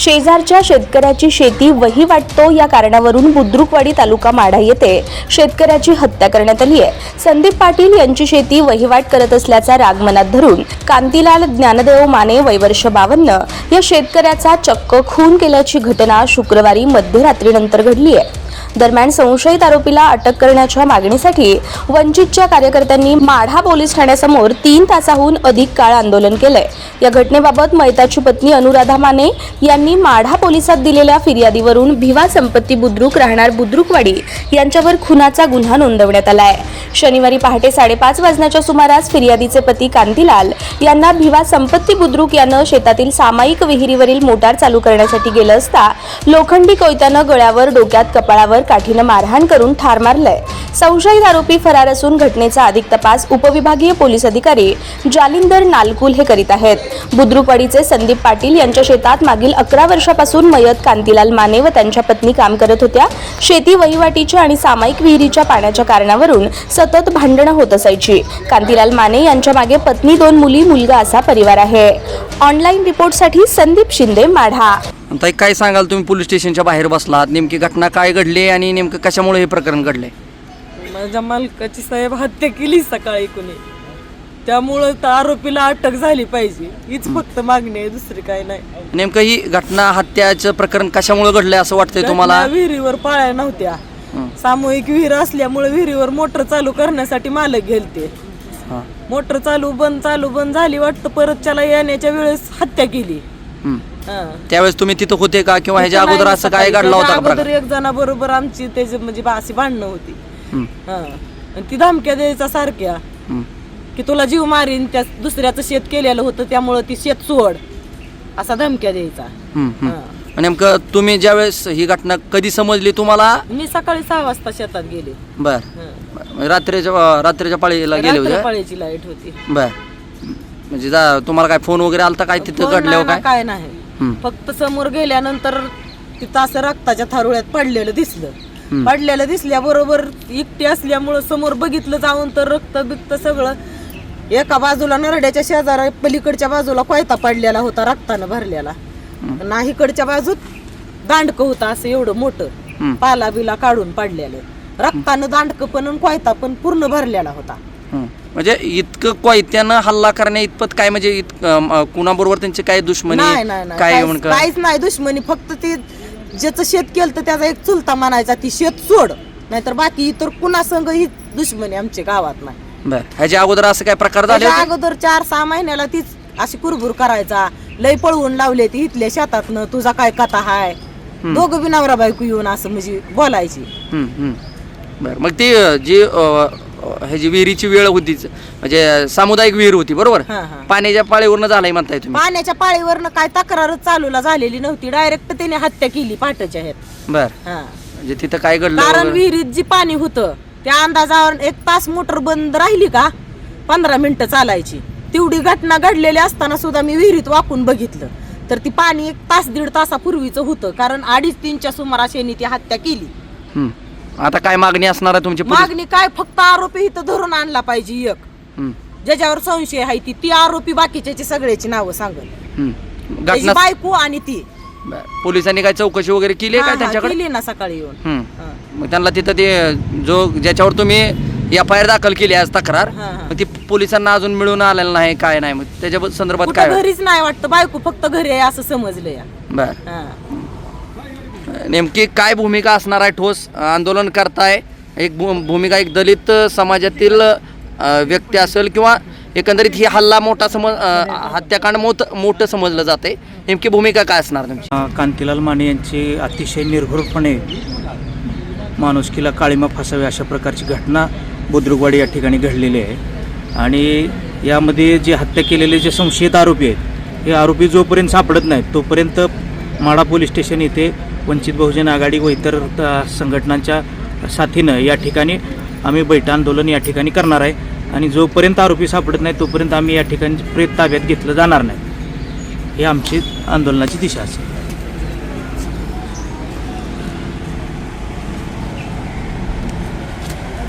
शेजारच्या शेतकऱ्याची शेती वही वाटतो या कारणावरून बुद्रुकवाडी तालुका माढा येथे शेतकऱ्याची हत्या करण्यात आली आहे. संदीप पाटील यांची शेती वहिवाट करत असल्याचा राग मनात धरून कांतीलाल ज्ञानदेव माने वैवर्ष बावन्न या शेतकऱ्याचा चक्क खून केल्याची घटना शुक्रवारी मध्यरात्रीनंतर घडली आहे. दरम्यान संशयित आरोपीला अटक करण्याच्या मागणीसाठी वंचितच्या कार्यकर्त्यांनी माढा पोलीस ठाण्यासमोर तीन तासाहून अधिक काळ आंदोलन केलंय. या घटनेबाबत मैताची पत्नी अनुराधा माने यांनी माढा पोलिसात दिलेल्या फिर्यादीवरून भिवा संपत्ती बुद्रुक राहणार बुद्रुकवाडी यांच्यावर खुनाचा गुन्हा नोंदवण्यात आला आहे शनिवारी पहाटे साडेपाच वाजण्याच्या सुमारास फिर्यादीचे पती कांतीलाल यांना भिवा संपत्ती बुद्रुक यानं शेतातील सामायिक विहिरीवरील मोटार चालू करण्यासाठी गेलं असता लोखंडी कोयत्यानं गळ्यावर डोक्यात कपाळावर काठीनं मारहाण करून ठार मारलंय. संशयित आरोपी फरार असून घटनेचा अधिक तपास उपविभागीय पोलीस अधिकारी जालिंदर नालकुल हे करीत आहेत. बुद्रुकवाडीचे संदीप पाटील यांच्या शेतात मागील अकरा वर्षापासून मयत कांतीलाल माने व त्यांच्या पत्नी काम करत होत्या. शेती वहिवाटीच्या आणि सामायिक विहिरीच्या पाण्याच्या कारणावरून सतत भांडणं होत असायची. कांतीलाल माने यांच्या मागे पत्नी दोन मुली मुलगा असा परिवार आहे. ऑनलाईन रिपोर्टसाठी संदीप शिंदे माढा. ताई काय सांगाल तुम्ही? पोलीस स्टेशनच्या बाहेर बसलात. नेमकी घटना काय घडली आणि नेमकं कशामुळे हे प्रकरण घडले? माझ्या मालकाची साहेब हत्या केली सकाळी कुणी. त्यामुळं तर आरोपीला अटक झाली पाहिजे. हीच फक्त मागणी आहे दुसरी काय नाही. नेमकं ही घटना हत्याचं प्रकरण कशामुळे घडलंय असं वाटतंय तुम्हाला? विहिरीवर पाळ्या नव्हत्या. हं. सामूहिक विहीर असल्यामुळे विहिरीवर मोटर चालू करण्यासाठी मालक गेलते हां. मोटर चालू बंद चालू बंद झाली वाटतं परत त्याला येण्याच्या वेळेस हत्या केली. हं. त्यावेळेस तुम्ही तिथं होते का किंवा ह्याच्या अगोदर असं काय. घडलं होतं का अगोदर प्रकार एक जणाबरोबर आमची त्याची म्हणजे बा- अशी भांडणं होती हं. हं. आणि ती धमक्या द्यायचा सारख्या. की तुला जीव मारीन त्या दुसऱ्याचं शेत केलेलं होतं त्यामुळं ती शेत सोड असा धमक्या द्यायचा. हां. नेमकं तुम्ही ज्यावेळेस ही घटना कधी समजली तुम्हाला? मी सकाळी सहा वाजता शेतात गेले. बर. हं. रात्रीच्या रात्रीच्या पाळीला गेले होते रात्रपाळीची लाइट होती. बर. म्हणजे जा तुम्हाला काय फोन वगैरे आलता काय तिथं घडल्यावर नाही काय? काय नाही. फक्त समोर गेल्यानंतर तिथं असं रक्ताच्या थारोळ्यात पडलेलं दिसलं. पडलेलं दिसल्याबरोबर एकटी असल्यामुळं समोर बघितलं जाऊन तर रक्त बिक्त सगळं एका बाजूला नरड्याच्या शेजारा पलीकडच्या बाजूला कोयता पडलेला होता रक्तानं भरलेला. नाही इकडच्या बाजूत दांडकं होतं असं एवढं. मोठं. पाला बिला काढून पडलेलं. रक्तानं दांडकं पण कोयता पण पूर्ण भरलेला होता. म्हणजे इतकं कोयत्यानं हल्ला करण्या इतपत काय म्हणजे कुणाबरोबर त्यांची काय दुश्मनी काय काहीच- नाही दुश्मनी. फक्त ते ज्याचं शेत केलं तर त्याचा एक चुलता म्हणायचा ती शेत सोड. नाहीतर बाकी इतर कुणा संघ ही दुश्मनी आमच्या गावात नाही. ह्याच्या अगोदर असं काय प्रकार झाले? अगोदर चार सहा महिन्याला तीच अशी कुरबुर करायचा. लय पळवून लावले ती इथल्या शेतातनं तुझा काय कथा हाय? दोघं बी नवरा बायको येऊन असं म्हणजे बोलायची. बर मग ती अं, जी अं, अं, ह्याची विहिरीची वेळ होती म्हणजे सामुदायिक विहीर होती बरोबर? हा, हा. पाण्याच्या पाळीवरनं झालंय म्हणताय तुम्ही. पाण्याच्या पाळीवरनं काय तक्रारच चालूला झालेली नव्हती. डायरेक्ट त्याने हत्या केली पहाटेच्या ह्यात. बर. हा. म्हणजे तिथं काय घडलं कारण वगैरे? विहिरीत जी पाणी होतं त्या अंदाजावर एक तास मोटर बंद राहिली का पंधरा मिनिटं चालायची. तेवढी घटना घडलेली असताना सुद्धा मी विहिरीत वाकून बघितलं. तर ती पाणी एक तास दीड तासापूर्वीचं होतं. कारण अडीच तीनच्या सुमारास यांनी ती हत्या केली. हं. आता काय मागणी असणार आहे तुमची पोलीस- मागणी काय? फक्त आरोपी इथं धरून आणला पाहिजे एक. ज्याच्यावर संशय आहे ती. ती आरोपी बाकीच्याची सगळ्याची नावं सांगल. हं. त्याची घटना बायको आणि ती. बर. पोलिसांनी काय चौकशी वगैरे केली आहे हा, काय हा, त्यांच्याकडे? केली ना सकाळी येऊन. हा. मग त्यांना तिथं ते जो ज्याच्यावर तुम्ही एफ आय आर दाखल केली आज तक्रार. हा, हा. मग ती पोलिसांना अजून मिळून आलेलं नाही काय नाही. मग त्याच्या संदर्भात कुठं काय घरीच नाही वाटतं. बायको फक्त घरी आहे असं समजलं या. बर. हा. नेमकी काय भूमिका असणार आहे ठोस आंदोलन करताय? एक भू- भूमिका एक दलित समाजातील अ, व्यक्ती असेल किंवा एकंदरीत ही हल्ला मोठा समज अ, हत्याकांड मोठ मोठं समजलं जाते नेमकी भूमिका काय असणार तुमची? अ, कांतीलाल माने यांची अतिशय निर्भरपणे माणुसकीला काळीमा फासावी अशा प्रकारची घटना बुद्रुकवाडी या ठिकाणी घडलेली आहे. आणि यामध्ये जे हत्या केलेले जे संशयित आरोपी आहेत हे आरोपी जोपर्यंत सापडत नाहीत तोपर्यंत माढा पोलीस स्टेशन येथे वंचित बहुजन आघाडी व इतर संघटनांच्या साथीनं या ठिकाणी आम्ही बैठ आंदोलन या ठिकाणी करणार आहे. आणि जोपर्यंत आरोपी सापडत नाही तोपर्यंत आम्ही या ठिकाणी प्रेत ताब्यात घेतलं जाणार नाही. ही आमची आंदोलनाची दिशा असेल.